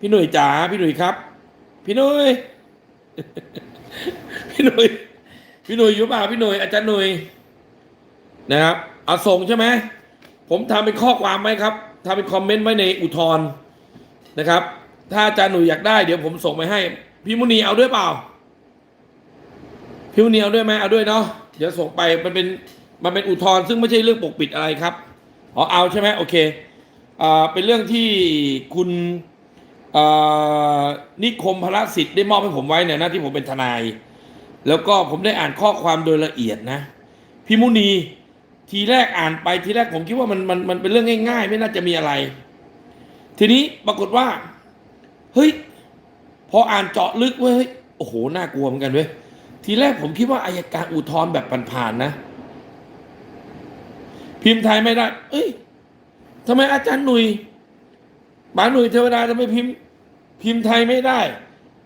พี่หนุ่ยจ๋าพี่หนุ่ยครับ พี่หนุ่ยพี่หนุ่ยพี่หนุ่ยอยู่เปล่าพี่หนุ่ยอาจารย์หนุ่ยนะครับเอาส่งใช่ไหมผมทำเป็นข้อความไว้ครับทำเป็นคอมเมนต์ไว้ในอุทธรณ์นะครับ ถ้าอาจารย์หนุ่ยอยากได้เดี๋ยวผมส่งไปให้ พี่มุนีเอาด้วยเปล่า พี่มุนีเอาด้วยไหมเอาด้วยเนาะเดี๋ยวส่งไปมันเป็นมันเป็นอุทธรณ์ซึ่งไม่ใช่เรื่องปกปิดอะไรครับอ๋อเอาใช่ไหมโอเคอ่าเป็นเรื่องที่คุณ นิคมพระสิทธิ์ได้มอบให้ผมไว้เนี่ยหน้าที่ผมเป็นทนาย แล้วก็ผมได้อ่านข้อความโดยละเอียดนะ พี่มุนีทีแรกอ่านไปทีแรกผมคิดว่ามันมันมันเป็นเรื่องง่าย ๆ ไม่น่าจะมีอะไร ทีนี้ปรากฏว่า เฮ้ย พออ่านเจาะลึกเว้ยโอ้โหน่ากลัวเหมือนกันเว้ยทีแรกผมคิดว่าอายการอุทธรณ์แบบผ่านๆนะ พิมพ์ไทยไม่ได้ เอ้ยทำไมอาจารย์หนุ่ยบาหนุ่ยเทวดาทำไมพิมพ์ พิมพ์ไทยไม่ได้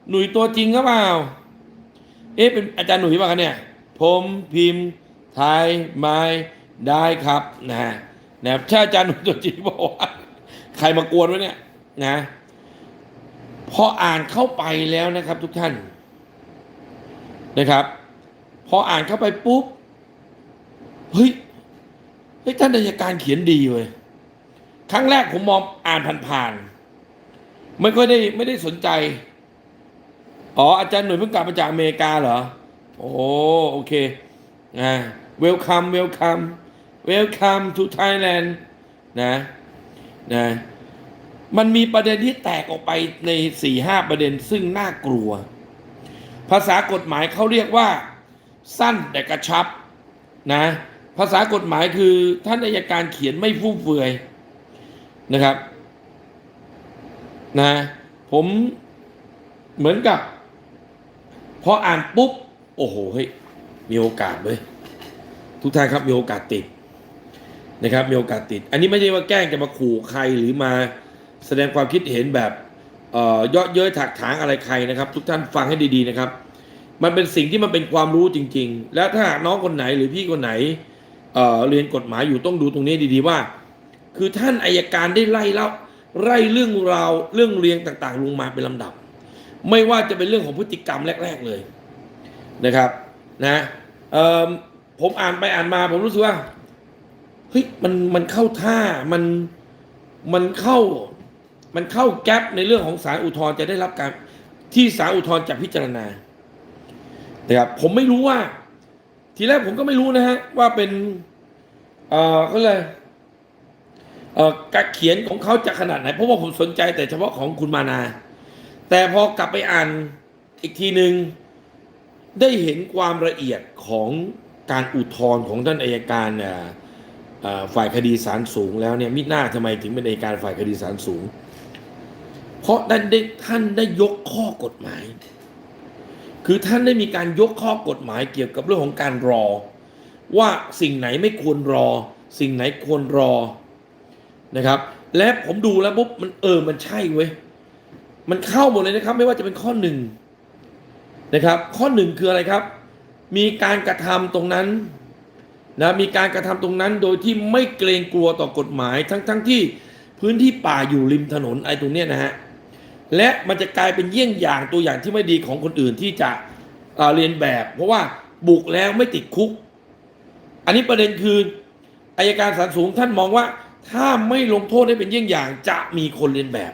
หนุ่ยตัวจริงหรือเปล่า เอ๊ะเป็นอาจารย์หนุ่ยป่ะกันเนี่ย ผมพิมพ์ไทยไม่ได้ครับนะนะครับถ้าอาจารย์หนุ่ยตัวจริงบอกว่าใครมากวนวะเนี่ยนะพออ่านเข้าไปแล้วนะครับ ทุกท่านนะครับ พออ่านเข้าไปปุ๊บเฮ้ยเฮ้ยท่านอัยการเขียนดีเว้ยครั้งแรกผมมองอ่านผ่านๆ ไม่ค่อยได้ไม่ได้สนใจ อ๋อ อาจารย์หน่วยเพิ่งกลับมาจากอเมริกาเหรอ โอ้โอเคอ่า welcome welcome welcome to Thailand นะนะมันมีประเด็นที่แตกออกไปในสี่ห้าประเด็นซึ่งน่ากลัว ภาษากฎหมายเขาเรียกว่า สั้นแต่กระชับนะภาษากฎหมายคือท่านอัยการเขียนไม่ฟุ่มเฟือยนะครับ นะ ผมเหมือนกับ พออ่านปุ๊บ โอ้โหเฮ้ยมีโอกาสเว้ยทุกท่านครับมีโอกาสติดนะครับมีโอกาสติด อันนี้ไม่ใช่ว่าแกล้งจะมาขู่ใครหรือมาแสดงความคิดเห็นแบบเอ่อเยาะเย้ยถักถางอะไรใครนะครับ ทุกท่านฟังให้ดีๆนะครับ มันเป็นสิ่งที่มันเป็นความรู้จริง ๆ และถ้าหากน้องคนไหนหรือพี่คนไหนเอ่อเรียนกฎหมายอยู่ต้องดูตรงนี้ดีๆว่า คือท่านอายการได้ไล่เล่า ไล่เรื่องราวเรื่องเรียงต่างๆ ลงมาเป็นลำดับ ไม่ว่าจะเป็นเรื่องของพฤติกรรมแรก ๆเลยนะครับนะผมอ่านไปอ่านมา ผมรู้สึกว่าเฮ้ยมันมันเข้าท่ามันมันเข้ามันเข้าแก๊ปในเรื่องของสารอุทธรณ์จะได้รับการที่สารอุทธรณ์จะพิจารณานะครับผมไม่รู้ว่า ทีแรกผมก็ไม่รู้นะฮะว่าเป็นเอ่อเขาเลย การเขียนของเขาจะขนาดไหน เพราะว่าผมสนใจแต่เฉพาะของคุณมานา แต่พอกลับไปอ่านอีกทีหนึ่งได้เห็นความละเอียดของการอุทธรณ์ของท่านอายการฝ่ายคดีศาลสูงแล้วเนี่ยมิหน้าทำไมถึงเป็นอัยการฝ่ายคดีศาลสูง เพราะท่านได้ท่านได้ยกข้อกฎหมาย คือท่านได้มีการยกข้อกฎหมายเกี่ยวกับเรื่องของการรอ ว่าสิ่งไหนไม่ควรรอ สิ่งไหนควรรอ นะครับ และผมดูแล้วปุ๊บมันเออมันใช่เว้ยมันเข้าหมดเลยนะครับ ไม่ว่าจะเป็นข้อหนึ่งนะครับ ข้อหนึ่งคืออะไรครับ มีการกระทำตรงนั้นนะมีการกระทำตรงนั้นโดยที่ไม่เกรงกลัวต่อกฎหมายทั้งทั้งที่พื้นที่ป่าอยู่ริมถนนไอ้ตรงเนี้ยนะฮะและมันจะกลายเป็นเยี่ยงอย่างตัวอย่างที่ไม่ดีของคนอื่นที่จะเเรียนแบบ เพราะว่าบุกแล้วไม่ติดคุก อันนี้ประเด็นคืออายการศาลสูงท่านมองว่า ถ้าไม่ลงโทษให้เป็นเยี่ยงอย่างจะมีคนเรียนแบบ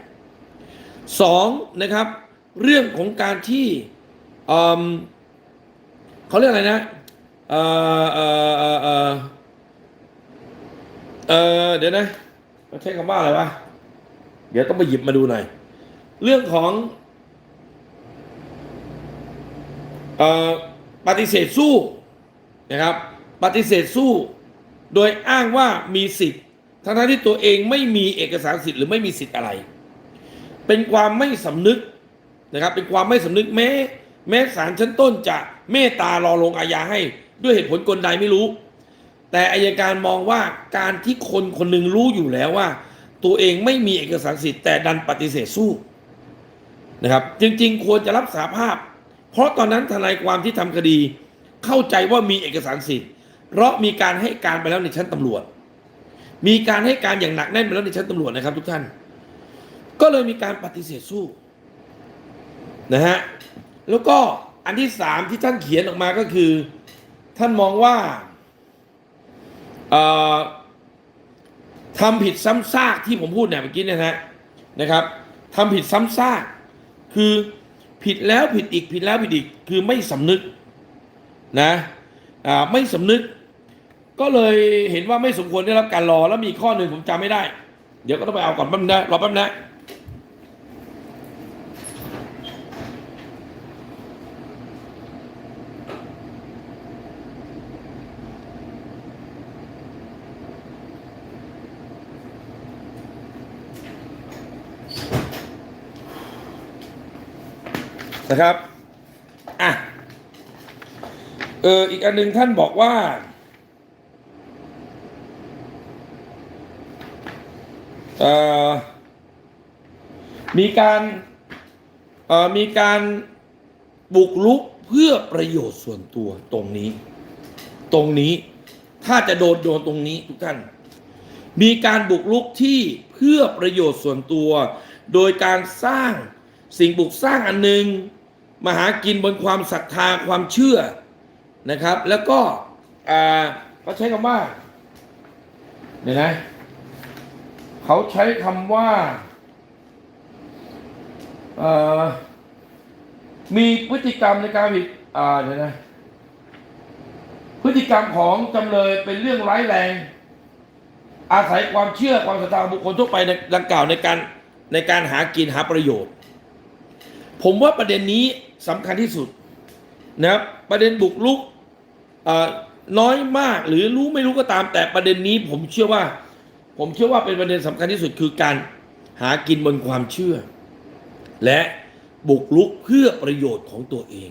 สองนะครับ เรื่องของการที่เเขาเรียกอะไรนะเออเออเออเออเออเดี๋ยวนะใช้คำว่าอะไรวะเดี๋ยวต้องไปหยิบมาดูหน่อย เรื่องของเอ่อปฏิเสธสู้นะครับ ปฏิเสธสู้ โดยอ้างว่ามีสิทธิ์ ทั้งที่ตัวเองไม่มีเอกสารสิทธิ์หรือไม่มีสิทธิ์อะไร เป็นความไม่สำนึกนะครับ เป็นความไม่สำนึกแม้ แม้ศาลชั้นต้นจะเมตตารอลงอาญาให้ ด้วยเหตุผลกลใดไม่รู้ แต่อายการมองว่าการที่คนคนหนึ่งรู้อยู่แล้วว่า ตัวเองไม่มีเอกสารสิทธิ์แต่ดันปฏิเสธสู้นะครับ จริงๆ ควรจะรับสาภาพ เพราะตอนนั้นทนายความที่ทำคดี เข้าใจว่ามีเอกสารสิทธิ์ เพราะมีการให้การไปแล้วในชั้นตำรวจ มีการให้การอย่างหนักแน่นไปแล้วในชั้นตำรวจนะครับ ทุกท่าน ก็เลยมีการปฏิเสธสู้นะฮะแล้วก็อันที่สามที่ท่านเขียนออกมาก็คือ ท่านมองว่าทำผิดซ้ำซากที่ผมพูดเนี่ยเมื่อกี้เนยนะนะครับทำผิดซ้ำซากคือผิดแล้วผิดอีกผิดแล้วผิดอีกคือไม่สำนึกนะไม่สำนึก ก็เลยเห็นว่าไม่สมควรได้รับการรอแล้วมีข้อหนึ่งผมจำไม่ได้ เดี๋ยวก็ต้องไปเอาก่อนแป๊บนึงนะรอแป๊บนะนะครับ อะ เออ อีกอันหนึ่งท่านบอกว่า เอ่อ มีการมีการบุกรุกเพื่อประโยชน์ส่วนตัวตรงนี้ ตรงนี้ถ้าจะโดนโดนตรงนี้ทุกท่าน มีการบุกรุกที่เพื่อประโยชน์ส่วนตัว โดยการสร้างสิ่งบุกสร้างอันหนึ่งมาหากินบนความศรัทธาความเชื่อนะครับ แล้วก็อ่าเขาใช้คำว่าเดี๋ยวนะ เขาใช้คำว่า มีพฤติกรรมในการผิดอ่าเดี๋ยวนะพฤติกรรมของจำเลยเป็นเรื่องร้ายแรง อาศัยความเชื่อความศรัทธาบุคคลทั่วไปในดังกล่าวในการในการหากินหาประโยชน์ ผมว่าประเด็นนี้สำคัญที่สุดนะครับประเด็นบุกลุกน้อยมากหรือรู้ไม่รู้ก็ตามแต่ประเด็นนี้ผมเชื่อว่า ผมเชื่อว่าเป็นประเด็นสำคัญที่สุดคือการหากินบนความเชื่อ และบุกลุกเพื่อประโยชน์ของตัวเอง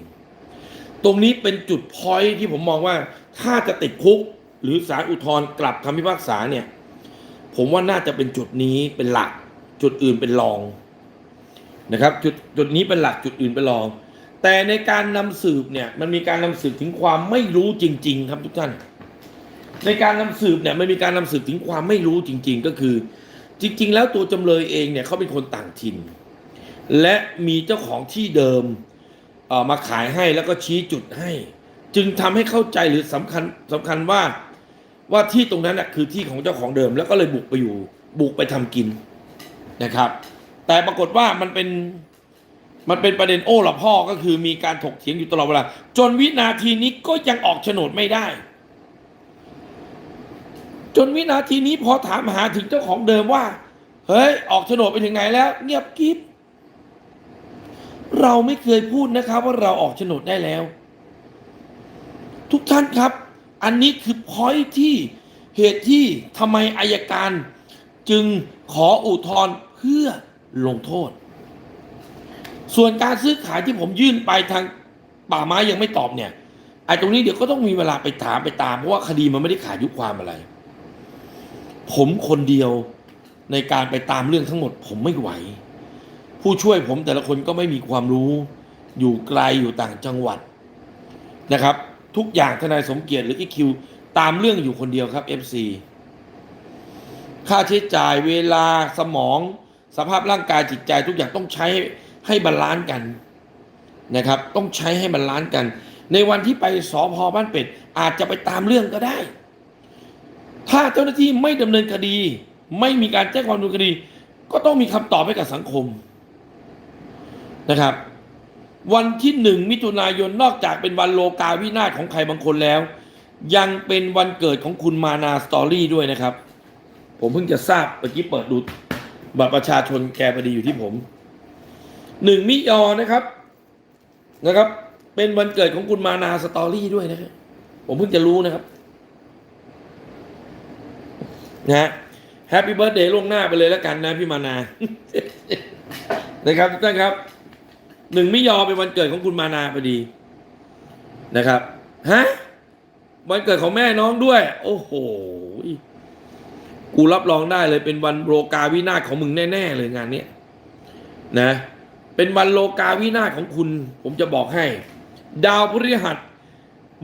ตรงนี้เป็นจุดพอยที่ผมมองว่าถ้าจะติดคุกหรือศาลอุทธรณ์กลับคำพิพากษาเนี่ย ผมว่าน่าจะเป็นจุดนี้เป็นหลัก จุดอื่นเป็นรองนะครับ จุดจุดนี้เป็นหลักจุดอื่นเป็นรอง แต่ในการนำสืบเนี่ยมันมีการนำสืบถึงความไม่รู้จริง ๆ ครับทุกท่าน ในการนำสืบเนี่ยมันมีการนำสืบถึงความไม่รู้จริง ๆ ก็คือ จริง ๆ แล้วตัวจำเลยเองเนี่ยเขาเป็นคนต่างถิ่น และมีเจ้าของที่เดิมเอ่อมาขายให้แล้วก็ชี้จุดให้ จึงทำให้เข้าใจหรือสำคัญสำคัญว่าว่าที่ตรงนั้นน่ะคือที่ของเจ้าของเดิม แล้วก็เลยบุกไปอยู่บุกไปทำกินนะครับ แต่ปรากฏว่ามันเป็นมันเป็นประเด็นโอ้ละพ่อก็คือมีการถกเถียงอยู่ตลอดเวลาจนวินาทีนี้ก็ยังออกโฉนดไม่ได้ จนวินาทีนี้พอถามหาถึงเจ้าของเดิมว่า เฮ้ย ออกโฉนดไปถึงไหนแล้ว เงียบกริบเราไม่เคยพูดนะครับ ว่าเราออกโฉนดได้แล้ว ทุกท่านครับ อันนี้คือพอยที่เหตุที่ทำไมอายการ จึงขออุทธรณ์เพื่อลงโทษ ส่วนการซื้อขายที่ผมยื่นไปทางป่าไม้ยังไม่ตอบเนี่ยไอ้ตรงนี้เดี๋ยวก็ต้องมีเวลาไปถามไปตามเพราะว่าคดีมันไม่ได้ขาดยุความอะไร ผมคนเดียวในการไปตามเรื่องทั้งหมด ผมไม่ไหว ผู้ช่วยผมแต่ละคนก็ไม่มีความรู้ อยู่ไกลอยู่ต่างจังหวัดนะครับ ทุกอย่างทนายสมเกียรติหรืออีคิวตามเรื่องอยู่คนเดียวครับ FC ค่าใช้จ่ายเวลาสมอง สภาพร่างกายจิตใจทุกอย่างต้องใช้ให้บาลานซ์กันนะครับ ต้องใช้ให้บาลานซ์กัน ในวันที่ไปสอพอบ้านเป็ด อาจจะไปตามเรื่องก็ได้ ถ้าเจ้าหน้าที่ไม่ดำเนินคดี ไม่มีการแจ้งความดำเนินคดี ก็ต้องมีคำตอบให้กับสังคมนะครับ วันที่หนึ่งมิถุนายนนอกจากเป็นวันโลกาวินาศของใครบางคนแล้ว ยังเป็นวันเกิดของคุณมานาสตอรี่ด้วยนะครับ ผมเพิ่งจะทราบเมื่อกี้เปิดดูบัตรประชาชนแกพอดีอยู่ที่ผมหนึ่งมิยอนะครับนะครับ เป็นวันเกิดของคุณมานาสตอรี่ด้วยนะครับผมเพิ่งจะรู้นะครับ นะฮะแฮปปี้เบิร์ดเดย์ล่วงหน้าไปเลยแล้วกันนะพี่มานา นะครับทุกท่านครับหนึ่งมิยอเป็นวันเกิดของคุณมานาพอดีนะครับฮะวันเกิดของแม่น้องด้วย โอ้โหกูรับรองได้เลยเป็นวันโลกาวินาศของมึงแน่ ๆ เลยงานเนี้ยนะ เป็นวันโลกาวินาศของคุณ ผมจะบอกให้ ดาวพฤหัส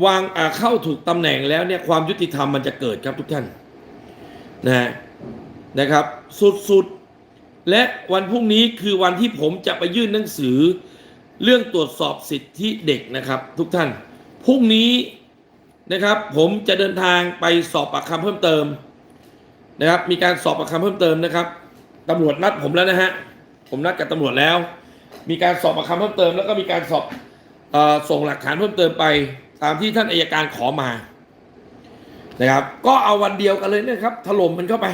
วางอาเข้าถูกตำแหน่งแล้วเนี่ยความยุติธรรมมันจะเกิดครับทุกท่าน นะนะครับ สุดและวันพรุ่งนี้คือวันที่ผมจะไปยื่นหนังสือ เรื่องตรวจสอบสิทธิเด็กนะครับ ทุกท่านพรุ่งนี้นะครับ ผมจะเดินทางไปสอบปากคำเพิ่มเติมนะครับ มีการสอบปากคำเพิ่มเติมนะครับตำรวจนัดผมแล้วนะฮะผมนัดกับตำรวจแล้ว มีการสอบปากคำเพิ่มเติม แล้วก็มีการสอบอส่งหลักฐานเพิ่มเติมไป ตามที่ท่านอายการขอมา นะครับ ก็เอาวันเดียวกันเลยนะครับถล่มมันเข้าไป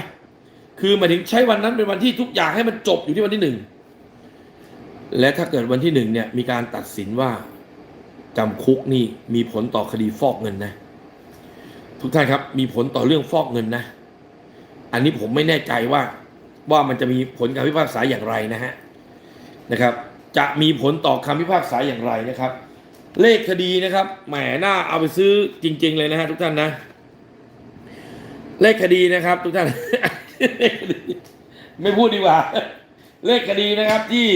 คือหมายถึงใช้วันนั้นเป็นวันที่ทุกอย่างให้มันจบอยู่ที่วันที่หนึ่งและถ้าเกิดวันที่หนึ่งเนี่ยมีการตัดสินว่าจำคุกนี่มีผลต่อคดีฟอกเงินนะ ทุกท่านครับมีผลต่อเรื่องฟอกเงินนะ อันนี้ผมไม่แน่ใจว่าว่ามันจะมีผลการพิพากษาอย่างไรนะฮะนะครับ จะมีผลต่อคำพิพากษาอย่างไรนะครับ เลขคดีนะครับแหมหน่าเอาไปซื้อจริง ๆ เลยนะฮะทุกท่านนะ เลขคดีนะครับ ทุกท่าน ไม่พูดดีกว่า เลขคดีนะครับที่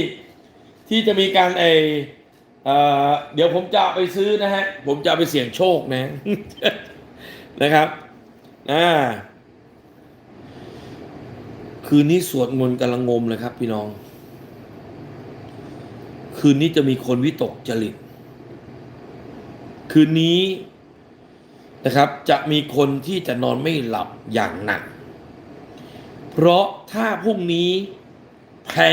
ที่จะมีการไอเอเดี๋ยวผมจะไปซื้อนะฮะ ผมจะไปเสี่ยงโชคนะนะครับอ่าคืนนี้สวดมนต์กำลังงมเลยครับ พี่น้อง คืนนี้จะมีคนวิตกจริต คืนนี้ นะครับ จะมีคนที่จะนอนไม่หลับอย่างหนัก เพราะถ้าพรุ่งนี้แพ้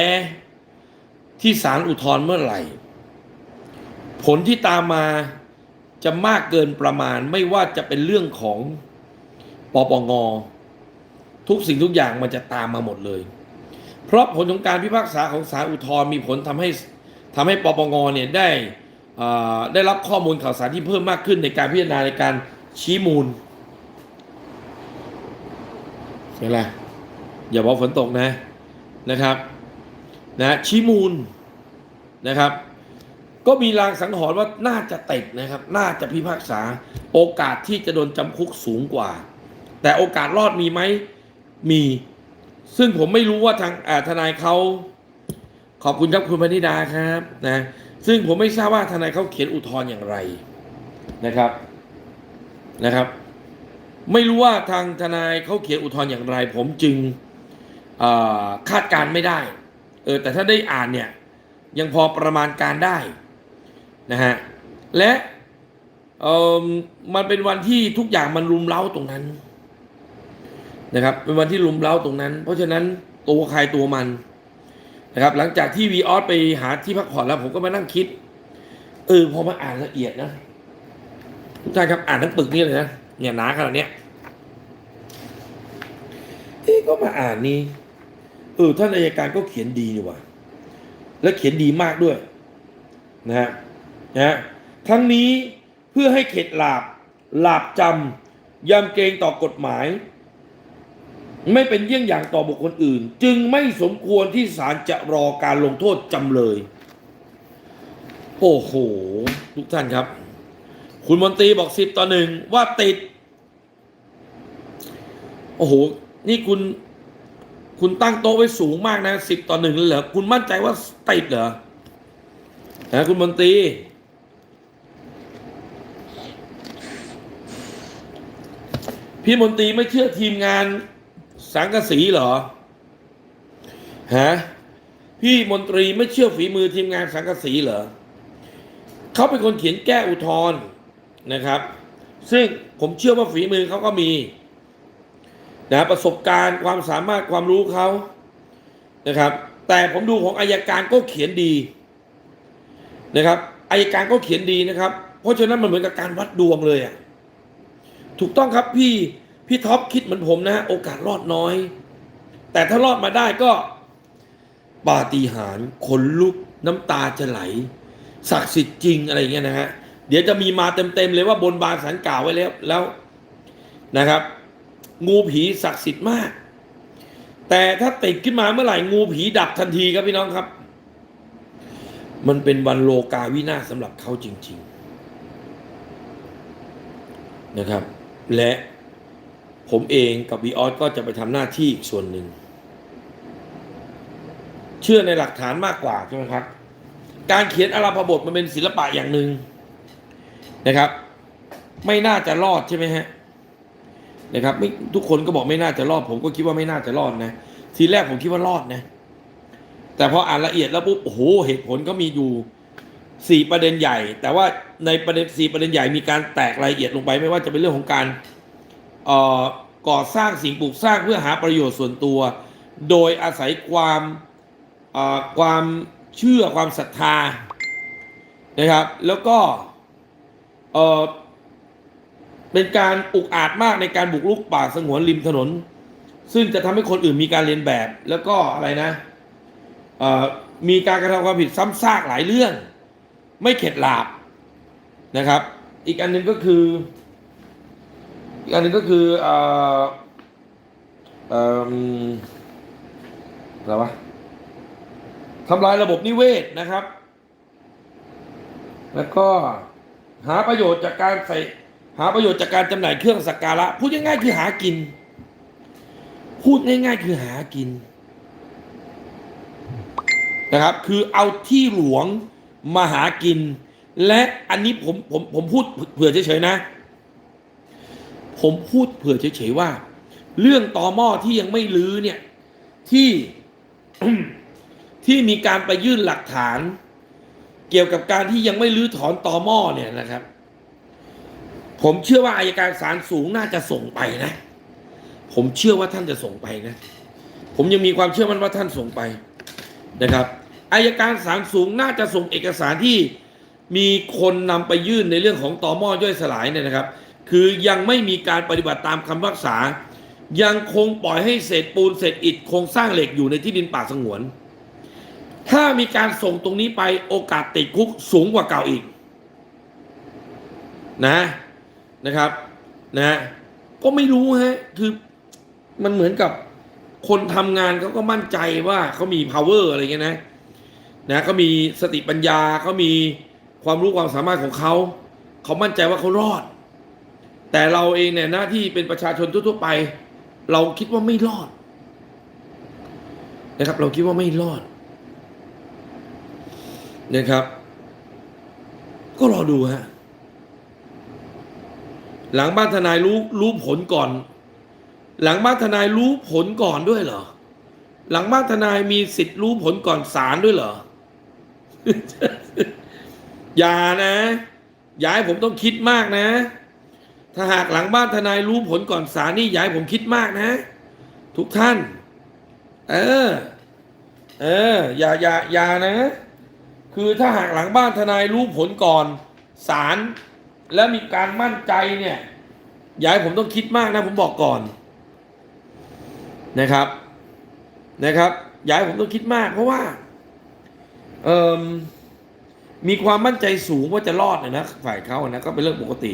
ที่ศาลอุทธรณ์เมื่อไหร่ ผลที่ตามมาจะมากเกินประมาณไม่ว่าจะเป็นเรื่องของปปงทุกสิ่งทุกอย่างมันจะตามมาหมดเลย เพราะผลของการพิพากษาของศาลอุทธรณ์มีผลทำให้ทำให้ปปงเนี่ยได้ได้รับข้อมูลข่าวสารที่เพิ่มมากขึ้นในการพิจารณาในการ ชี้มูลเห็นไหมอย่าบอกฝนตกนะนะครับนะชี้มูลนะครับ ก็มีรางสังหรณ์ว่าน่าจะติดนะครับ น่าจะพิพากษาโอกาสที่จะโดนจำคุกสูงกว่า แต่โอกาสรอดมีไหมมี ซึ่งผมไม่รู้ว่าทางอ่าทนายเขาขอบคุณครับคุณพนิดาครับนะซึ่งผมไม่ทราบว่าทนายเขาเขียนอุทธรณ์อย่างไรนะครับ นะครับ ไม่รู้ว่าทางทนายเขาเขียนอุทธรณ์อย่างไร ผมจึงคาดการณ์ไม่ได้ เออแต่ถ้าได้อ่านเนี่ยยังพอประมาณการได้นะฮะและเออมันเป็นวันที่ทุกอย่างมันรุมเร้าตรงนั้นนะครับ เป็นวันที่รุมเร้าตรงนั้น เพราะฉะนั้นตัวใครตัวมันนะครับ หลังจากที่วีออสไปหาที่พักผ่อนแล้วผมก็มานั่งคิดเออพอมาอ่านละเอียดนะ ทุกท่านครับอ่านทั้งปึกนี่เลยนะเนี่ยหนาขนาดเนี้ยเอ๊ก็มาอ่านนี่เออท่านอายการก็เขียนดีนี่ว่าและเขียนดีมากด้วยนะฮะนะฮะทั้งนี้เพื่อให้เข็ดหลาบหลาบจำยำเกรงต่อกฎหมาย ไม่เป็นเยี่ยงอย่างต่อบุคคลอื่น จึงไม่สมควรที่ศาลจะรอการลงโทษจำเลย โอ้โห ทุกท่านครับ คุณมนตรีบอกสิบต่อหนึ่งว่าติด โอ้โห นี่คุณ คุณตั้งโต๊ะไว้สูงมากนะสิบต่อหนึ่งเลยเหรอ คุณมั่นใจว่าติดเหรอนะคุณมนตรีพี่มนตรีไม่เชื่อทีมงานสังกสีเหรอ ฮะ พี่มนตรีไม่เชื่อฝีมือทีมงานสังกสีเหรอ เขาเป็นคนเขียนแก้อุทธรณ์ นะครับ ซึ่งผมเชื่อว่าฝีมือเขาก็มีนะประสบการณ์ความสามารถความรู้เขานะครับ แต่ผมดูของอายการก็เขียนดีนะครับอายการก็เขียนดีนะครับ เพราะฉะนั้นมันเหมือนกับการวัดดวงเลยอะถูกต้องครับพี่พี่ท็อปคิดเหมือนผมนะ โอกาสรอดน้อย แต่ถ้ารอดมาได้ก็ปาฏิหาริย์ขนลุกน้ำตาจะไหลศักดิ์สิทธิ์จริงอะไรเงี้ยนะฮะ เดี๋ยวจะมีมาเต็มๆเลยว่าบนบานสันกล่าวไว้แล้วแล้วนะครับ งูผีศักดิ์สิทธิ์มาก แต่ถ้าติดขึ้นมาเมื่อไหร่งูผีดับทันทีครับพี่น้องครับ มันเป็นวันโลกาวินาศสำหรับเขาจริง ๆ นะครับ และผมเองกับวีออสก็จะไปทำหน้าที่อีกส่วนหนึ่ง เชื่อในหลักฐานมากกว่าใช่ไหมครับ การเขียนอาราพบทมันเป็นศิลปะอย่างหนึ่ง นะครับ ไม่น่าจะรอดใช่ไหมฮะนะครับไม่ทุกคนก็บอกไม่น่าจะรอด ผมก็คิดว่าไม่น่าจะรอดนะ ทีแรกผมคิดว่ารอดนะ แต่พออ่านละเอียดแล้วปุ๊บโอ้โหเหตุผลก็มีอยู่สี่ประเด็นใหญ่ แต่ว่าในประเด็นสี่ประเด็นใหญ่มีการแตกรายละเอียดลงไป ไม่ว่าจะเป็นเรื่องของการเอ่อก่อสร้างสิ่งปลูกสร้างเพื่อหาประโยชน์ส่วนตัว โดยอาศัยความเอ่อความเชื่อความศรัทธานะครับ แล้วก็ เอ่อเป็นการอุกอาจมากในการบุกรุกป่าสงวนริมถนน ซึ่งจะทำให้คนอื่นมีการเรียนแบบ แล้วก็อะไรนะเอ่อมีการกระทำความผิดซ้ำซากหลายเรื่อง ไม่เข็ดหลาบนะครับ อีกอันหนึ่งก็คืออีกอันนึงก็คือเอ่อเอ่ออะไรวะทำลายระบบนิเวศนะครับ แล้วก็ หาประโยชน์จากการใส่ หาประโยชน์จากการจำหน่ายเครื่องสักการะพูดง่ายๆคือหากิน พูดง่ายๆคือหากิน นะครับ คือเอาที่หลวงมาหากิน และอันนี้ผมผมผมพูดเผื่อเฉยๆนะ ผมพูดเผื่อเฉยๆว่า เรื่องต่อหม้อที่ยังไม่ลื้อเนี่ยที่ที่มีการไปยื่นหลักฐาน เกี่ยวกับการที่ยังไม่ลื้อถอนตอหม้อเนี่ยนะครับ ผมเชื่อว่าอายการศาลสูงน่าจะส่งไปนะ ผมเชื่อว่าท่านจะส่งไปนะ ผมยังมีความเชื่อมั่นว่าท่านส่งไปนะครับอายการศาลสูงน่าจะส่งเอกสารที่มีคนนำไปยื่นในเรื่องของตอหม้อย่อยสลายเนี่ยนะครับ คือยังไม่มีการปฏิบัติตามคำพิพากษา ยังคงปล่อยให้เศษปูนเศษอิฐโครงสร้างเหล็กอยู่ในที่ดินป่าสงวน ถ้ามีการส่งตรงนี้ไปโอกาสติดคุกสูงกว่าเก่าอีก นะนะครับนะ ก็ไม่รู้ฮะคือมันเหมือนกับคนทำงานเขาก็มั่นใจว่าเขามี power อะไรเงี้ยนะนะเขามีสติปัญญาเขามีความรู้ความสามารถของเขา เขามั่นใจว่าเขารอด แต่เราเองเนี่ยหน้าที่เป็นประชาชนทั่วๆไป เราคิดว่าไม่รอดนะครับ เราคิดว่าไม่รอด นะครับ ก็รอดูฮะหลังบ้านทนายรู้รู้ผลก่อน หลังบ้านทนายรู้ผลก่อนด้วยเหรอ หลังบ้านทนายมีสิทธิ์รู้ผลก่อนศาลด้วยเหรอ อย่านะ อย่าให้ผมต้องคิดมากนะ ถ้าหากหลังบ้านทนายรู้ผลก่อนศาลนี่อย่าให้ผมคิดมากนะ ทุกท่าน เออ เออ อย่าอย่าอย่านะ คือถ้าหากหลังบ้านทนายรู้ผลก่อนศาลแล้วมีการมั่นใจเนี่ยอย่าให้ผมต้องคิดมากนะผมบอกก่อนนะครับนะครับอย่าให้ผมต้องคิดมาก เพราะว่าเออมีความมั่นใจสูงว่าจะรอดนะนะฝ่ายเขานะก็เป็นเรื่องปกติ